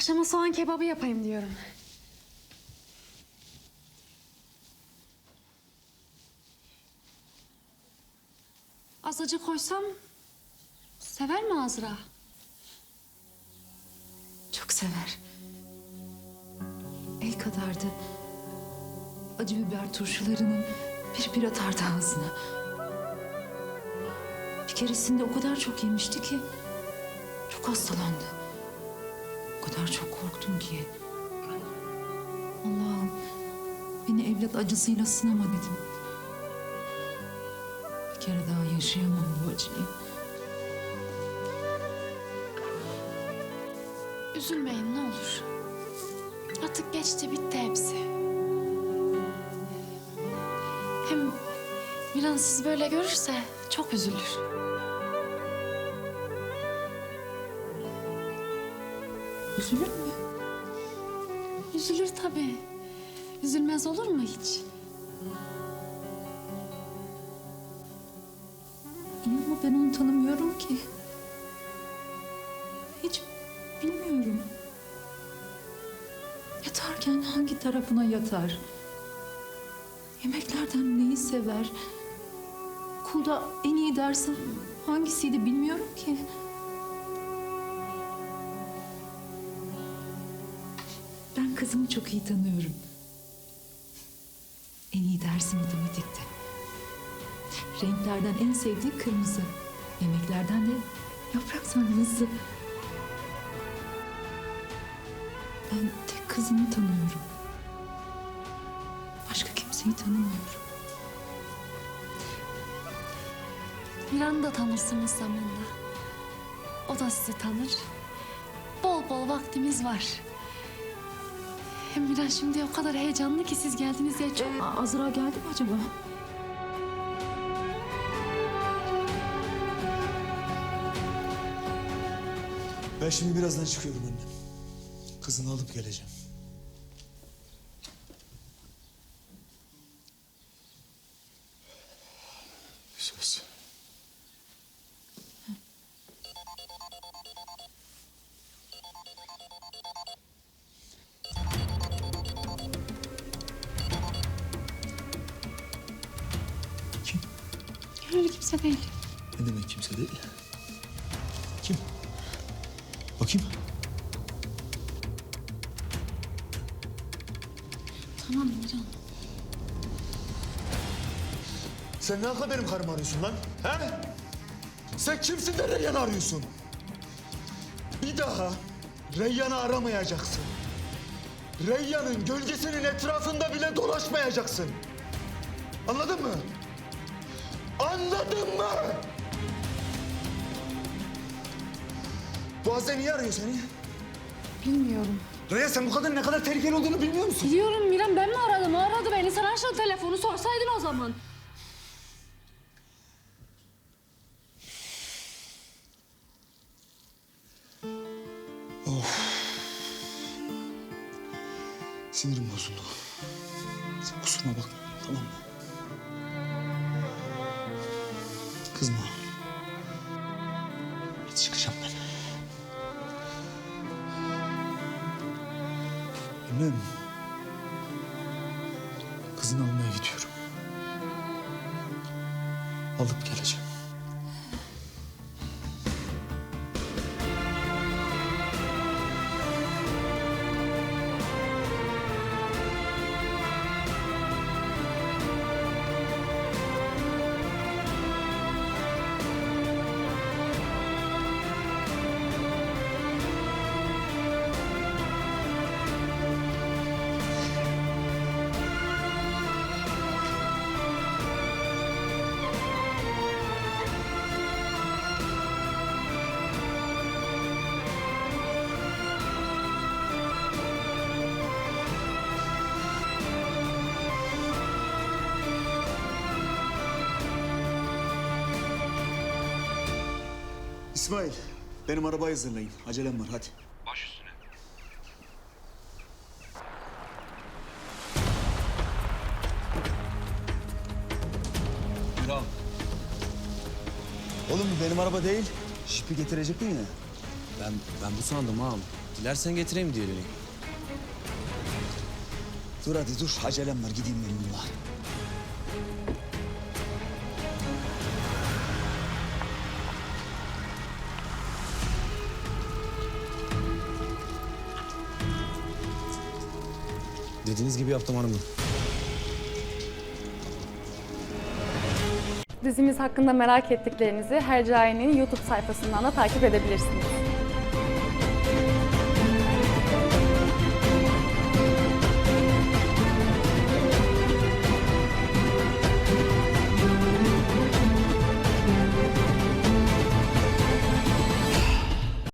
Akşama soğan kebabı yapayım diyorum. Azıcık koysam sever mi Azra? Çok sever. El kadardı. Acı biber turşularının bir bir atardı ağzına. Bir keresinde o kadar çok yemişti ki çok hastalandı. O kadar çok korktum ki. Allah'ım beni evlat acısıyla sınama dedim. Bir kere daha yaşayamam bu acıyı. Üzülmeyin ne olur. Artık geçti bitti hepsi. Hem Miran sizi böyle görürse çok üzülür. Üzülür mü? Üzülür tabii. Üzülmez olur mu hiç? Ama ben onu tanımıyorum ki. Hiç bilmiyorum. Yatarken hangi tarafına yatar? Yemeklerden neyi sever? Okulda en iyi dersim hangisiydi bilmiyorum ki. Kızımı çok iyi tanıyorum. En iyi dersi matematikti. Renklerden en sevdiği kırmızı. Yemeklerden de yaprak sarması. Ben tek kızımı tanıyorum. Başka kimseyi tanımıyorum. Miran'ı da tanırsınız zamanla. O da sizi tanır. Bol bol vaktimiz var. Hem Miran şimdi o kadar heyecanlı ki siz geldiniz diye çok... Aa, Azra geldi mi acaba? Ben şimdi birazdan çıkıyorum annem. Kızını alıp geleceğim. Öyle kimse değil. Ne demek kimse değil? Kim? Bakayım. Tamam Miran. Sen ne hakla benim karımı arıyorsun lan? He? Sen kimsin de Reyyan'ı arıyorsun? Bir daha Reyyan'ı aramayacaksın. Reyyan'ın gölgesinin etrafında bile dolaşmayacaksın. Anladın mı? Anladın mı? Azze niye arıyor seni? Bilmiyorum. Reyyan sen bu kadının ne kadar tehlikeli olduğunu bilmiyor musun? Biliyorum Miran ben mi aradım? O aradı beni. Sen aç şu telefonu sorsaydın o zaman. Sinirim bozuldu. Sen kusuruma bakma tamam mı? Kızma. Çıkacağım ben. Annem. Kızını almaya gidiyorum. Alıp geleceğim. İsmail, benim arabayı hazırlayın. Acelem var, hadi. Baş üstüne. Oğlum bu benim araba değil. Jipi getirecektin ya. Ben ben bu sandım ağam. Dilersen getireyim diğerini. Dur hadi dur. Acelem var. Gideyim ben bununla. Dediğiniz gibi yaptım hanımım. Dizimiz hakkında merak ettiklerinizi Hercai'nin YouTube sayfasından da takip edebilirsiniz.